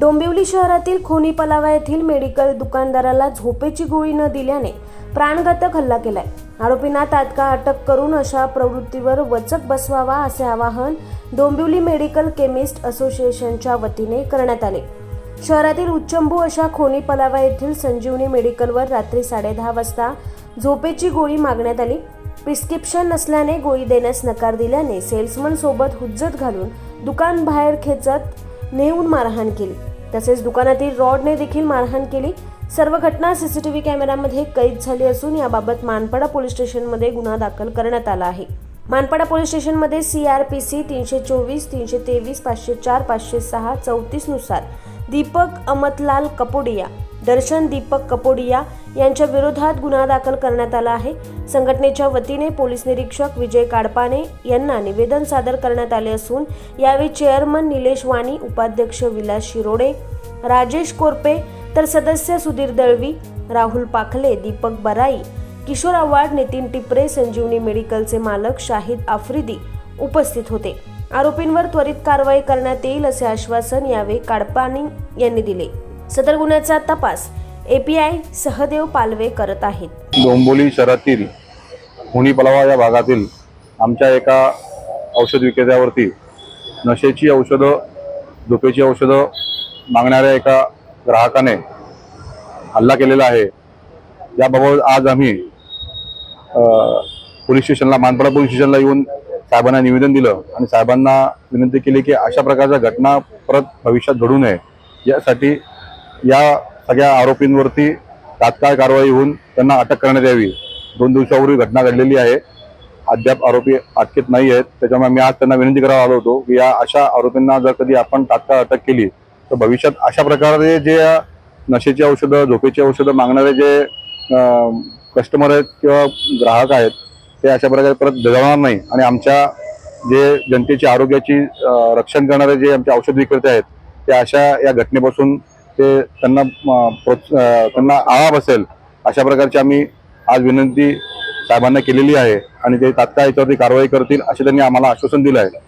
डोंबिवली शहरातील खोनी पलावा येथील मेडिकल दुकानदाराला झोपेची गोळी न दिल्याने प्राणघातक हल्ला केलाय. आरोपींना तात्काळ अटक करून अशा प्रवृत्तीवर वचक बसवावा असे आवाहन डोंबिवली मेडिकल केमिस्ट असोसिएशनच्या वतीने करण्यात आले. शहरातील उच्चंभू अशा खोनी पलावा येथील संजीवनी मेडिकलवर रात्री साडेदहा वाजता झोपेची गोळी मागण्यात आली. प्रिस्क्रिप्शन नसल्याने गोळी देण्यास नकार दिल्याने सेल्समन सोबत हुज्जत घालून दुकान बाहेर खेचत नेऊन मारहाण केली. तसेच दुकानातील रॉडने देखील मारहाण केली. सर्व घटना सीसीटीव्ही कॅमेऱ्यामध्ये कैद झाली असून याबाबत मानपाडा पोलीस स्टेशनमध्ये गुन्हा दाखल करण्यात आला आहे. मानपाडा पोलीस स्टेशनमध्ये सी आर पी सी तीनशे चोवीस तीनशे तेवीस पाचशे चार पाचशे सहा चौतीसनुसार दीपक अमतलाल कपोडिया दर्शन दीपक कपोडिया यांच्या विरोधात गुन्हा दाखल करण्यात आला आहे. संघटनेच्या वतीने पोलीस निरीक्षक विजय काडपाने यांना निवेदन सादर करण्यात आले असून यावेळी चेअरमन निलेश वाणी उपाध्यक्ष विलास शिरोडे राजेश कोरपे तर सदस्य सुधीर दळवी राहुल पाखले दीपक बराई किशोर आव्हाड नितीन टिपरे संजीवनी मेडिकलचे मालक शाहिद आफ्रिदी उपस्थित होते. आरोपींवर त्वरित कारवाई करण्यात येईल असे आश्वासन यावेळी काडपानी यांनी दिले. सदर गुन्ह्याचा तपास एपीआय सहदेव पालवे करत आहेत. डोंबोली शहरातील होणी पलावा या भागातील आमच्या एका औषध विक्रेत्यावरती नशेची औषधं झोपेची औषधं मागणाऱ्या एका ग्राहकाने हल्ला केलेला आहे. याबाबत आज आम्ही पोलीस स्टेशनला मानपाडा पोलीस स्टेशनला येऊन साहेबांना निवेदन दिलं आणि साहेबांना विनंती केली की अशा प्रकारच्या घटना परत भविष्यात घडू नये. यासाठी या सगळ्या आरोपींवरती तात्काळ कारवाई होऊन त्यांना अटक करण्यात यावी. दोन दिवसापूर्वी घटना घडलेली आहे. अद्याप आरोपी अटकेत नाही आहेत. त्याच्यामुळे मी आज त्यांना विनंती करायला आलो होतो की या अशा आरोपींना जर कधी आपण तात्काळ अटक केली तर भविष्यात अशा प्रकारे जे नशेची औषधं झोपेची औषधं मागणारे जे कस्टमर आहेत किंवा ग्राहक आहेत ते अशा प्रकारे परत जगवणार नाही. आणि आमच्या जे जनतेची आरोग्याची रक्षण करणारे जे आमचे औषध विक्रेते आहेत ते अशा या घटनेपासून ते त्यांना त्यांना आळा बसेल अशा प्रकारची आम्ही आज विनंती साहेबांना केलेली आहे आणि ते तात्काळ याच्यावरती कारवाई करतील असे त्यांनी आम्हाला आश्वासन दिलं आहे.